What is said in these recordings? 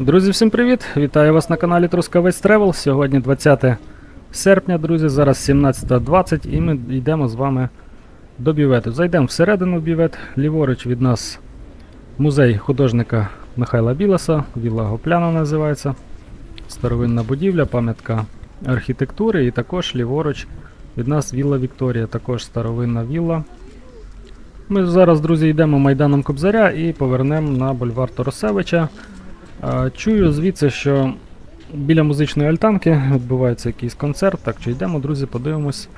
Друзі, всім привіт! Вітаю вас на каналі Трускавець Тревел. Сьогодні 20 серпня, друзі, зараз 17.20 і ми йдемо з вами до бювету. Зайдемо всередину в бювет. Ліворуч від нас музей художника Михайла Біласа, Вілла Гопляна називається. Старовинна будівля, пам'ятка архітектури і також ліворуч від нас Вілла Вікторія, також старовинна вілла. Ми зараз, друзі, йдемо майданом Кобзаря і повернемо на бульвар Торосевича. Чую звідси, що біля музичної альтанки відбувається якийсь концерт. Так що йдемо, друзі, подивимось.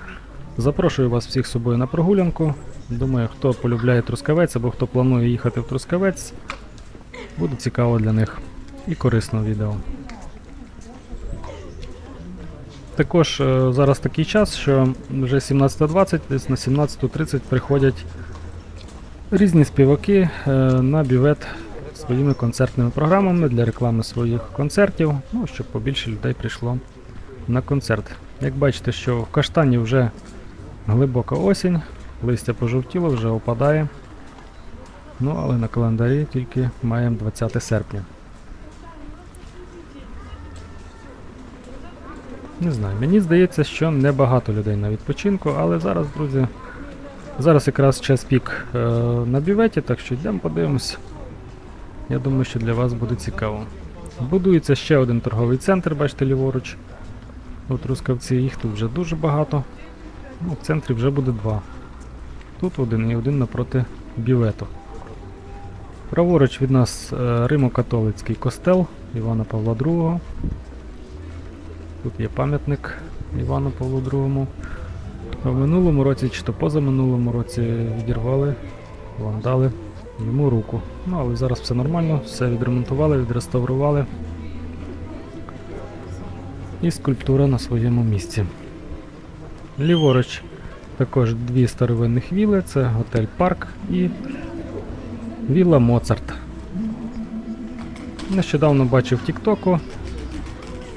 Запрошую вас всіх з собою на прогулянку. Думаю, хто полюбляє Трускавець або хто планує їхати в Трускавець, буде цікаво для них і корисно відео. Також е, зараз такий час, що вже 17.20, десь на 17.30 приходять різні співаки е, на бювет своїми концертними програмами для реклами своїх концертів, ну, щоб побільше людей прийшло на концерт. Як бачите, що в каштані вже глибока осінь, листя пожовтіло, вже опадає. Ну, але на календарі тільки маємо 20 серпня. Не знаю, мені здається, що небагато людей на відпочинку, але зараз, друзі, зараз якраз час пік е, на бюветі, так що йдемо подивимось. Я думаю, що для вас буде цікаво. Будується ще один торговий центр, бачите, ліворуч. От Рускавці, їх тут вже дуже багато. Ну, в центрі вже буде два. Тут один і один напроти бювету. Праворуч від нас е, Римо-католицький костел Івана Павла II. Тут є пам'ятник Івану Павлу II. В минулому році чи то позаминулому році відірвали вандали йому руку. Ну, але зараз все нормально, все відремонтували, відреставрували. І скульптура на своєму місці. Ліворуч також дві старовинних віли, це готель Парк і Вілла Моцарт. Нещодавно бачив Тіктоку.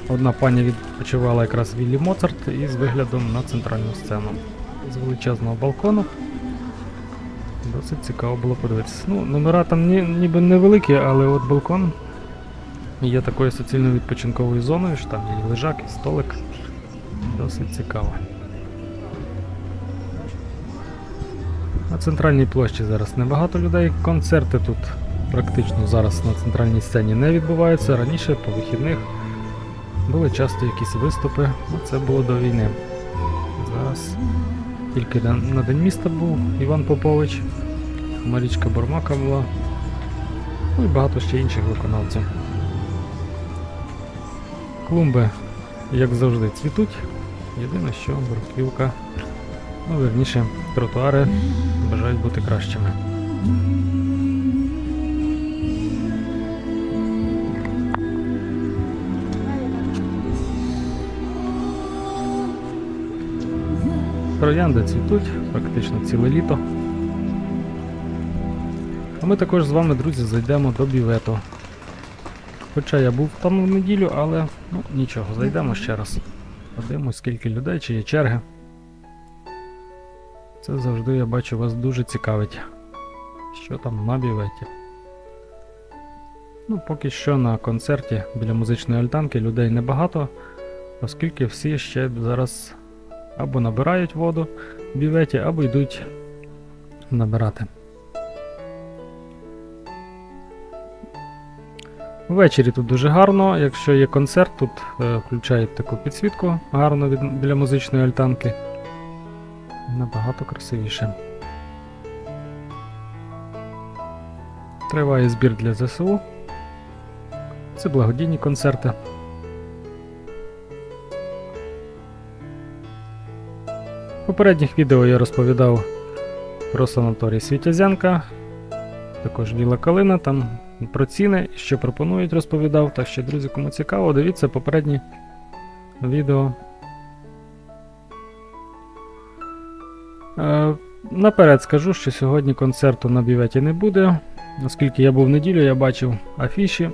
Одна пані відпочивала якраз в Віллі Моцарт із виглядом на центральну сцену. З величезного балкону. Досить цікаво було подивитися. Ну, номера там ні, ніби невеликі, але от балкон є такою суцільною відпочинковою зоною, що там є лежак, і столик. Досить цікаво. На центральній площі зараз небагато людей. Концерти тут практично зараз на центральній сцені не відбуваються. Раніше по вихідних були часто якісь виступи, ну це було до війни. Зараз тільки на День міста був Іван Попович, Марічка Бормака була, ну і багато ще інших виконавців. Клумби, як завжди, цвітуть. Єдине, що бруківка, ну верніше, тротуари бажають бути кращими. Троянди цвітуть практично ціле літо. А ми також з вами, друзі, зайдемо до бювету. Хоча я був там в неділю, але ну нічого, зайдемо ще раз. Подивимось, скільки людей, чи є черги. Це завжди я бачу вас дуже цікавить. Що там на бюветі. Ну, поки що на концерті біля музичної альтанки людей небагато, оскільки всі ще зараз або набирають воду в бюветі, або йдуть набирати. Ввечері тут дуже гарно, якщо є концерт, тут е, включають таку підсвітку гарно від, біля музичної альтанки. Набагато красивіше. Триває збір для ЗСУ. Це благодійні концерти. Попередніх відео я розповідав про санаторій Світязянка, також Віла Калина, там про ціни, що пропонують, розповідав. Так що, друзі, кому цікаво, дивіться попередні відео. Е, наперед скажу, що сьогодні концерту на бюветі не буде, оскільки я був в неділю, я бачив афіші.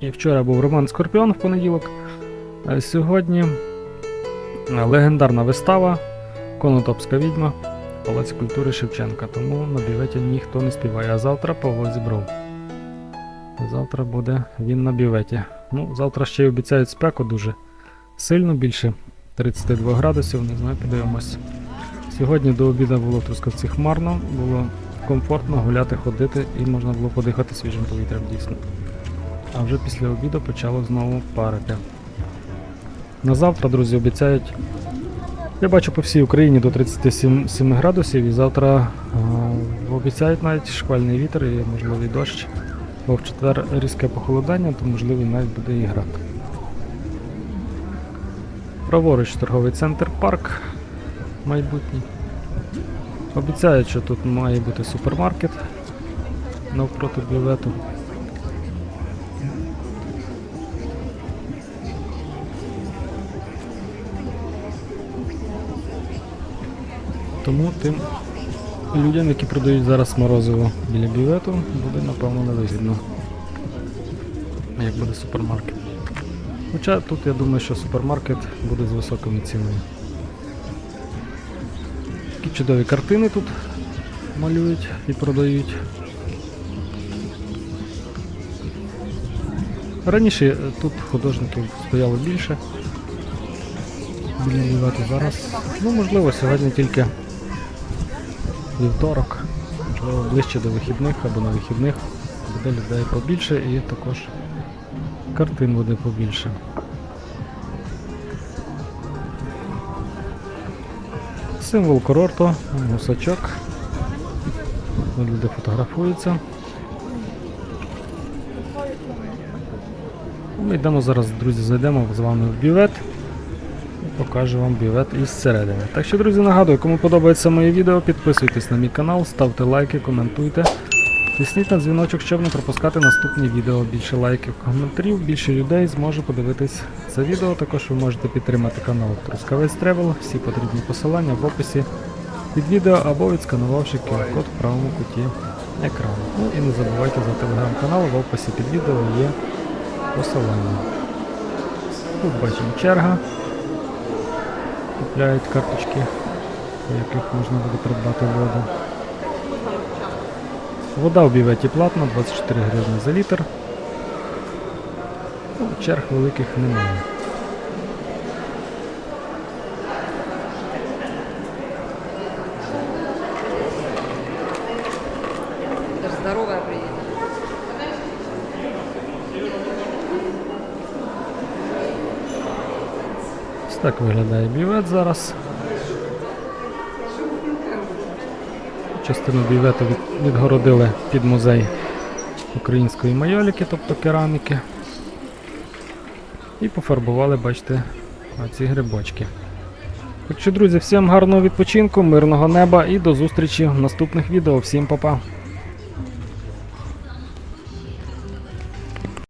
І вчора був Роман Скорпіон в понеділок. А сьогодні е, легендарна вистава. Конотопська відьма, Палац культури Шевченка, тому на бюветі ніхто не співає, а завтра Павло Зібров. Завтра буде він на бюветі. Ну, завтра ще й обіцяють спеку дуже сильно, більше 32 градусів, не знаю, подивимось. Сьогодні до обіду було Трускавці хмарно, було комфортно гуляти, ходити і можна було подихати свіжим повітрям дійсно. А вже після обіду почало знову парити. На завтра, друзі, обіцяють. Я бачу по всій Україні до 37 градусів і завтра е, обіцяють навіть шквальний вітер і можливий дощ. Бо в четвер різке похолодання, то можливо навіть буде і град. Праворуч торговий центр парк майбутній. Обіцяють, що тут має бути супермаркет навпроти бювету. Тому тим людям, які продають зараз морозиво біля бювету, буде напевно невигідно. Як буде супермаркет. Хоча тут я думаю, що супермаркет буде з високими цінами. Такі чудові картини тут малюють і продають. Раніше тут художників стояло більше. Біля бювету зараз. Ну, можливо, сьогодні тільки вівторок, можливо, ближче до вихідних або на вихідних буде людей побільше і також картин буде побільше. Символ курорту, гусачок. Люди фотографуються. Ми йдемо зараз, друзі, зайдемо з вами в бювет покажу вам бювет із середини. Так що, друзі, нагадую, кому подобається моє відео, підписуйтесь на мій канал, ставте лайки, коментуйте. Тисніть на дзвіночок, щоб не пропускати наступні відео. Більше лайків, коментарів, більше людей зможе подивитись це відео. Також ви можете підтримати канал Трускавець Тревел. Всі потрібні посилання в описі під відео або відсканувавши QR-код в правому куті екрану. Ну і не забувайте за телеграм-канал, в описі під відео є посилання. Тут бачимо черга. Купляють карточки, по яких можна буде придбати воду. Вода в біветі платна, 24 гривні за літр. Ну, черг великих немає. Так виглядає бювет зараз. Частину бювету від- відгородили під музей української майоліки, тобто кераміки. І пофарбували, бачите, ці грибочки. Так що, друзі, всім гарного відпочинку, мирного неба і до зустрічі в наступних відео. Всім па-па!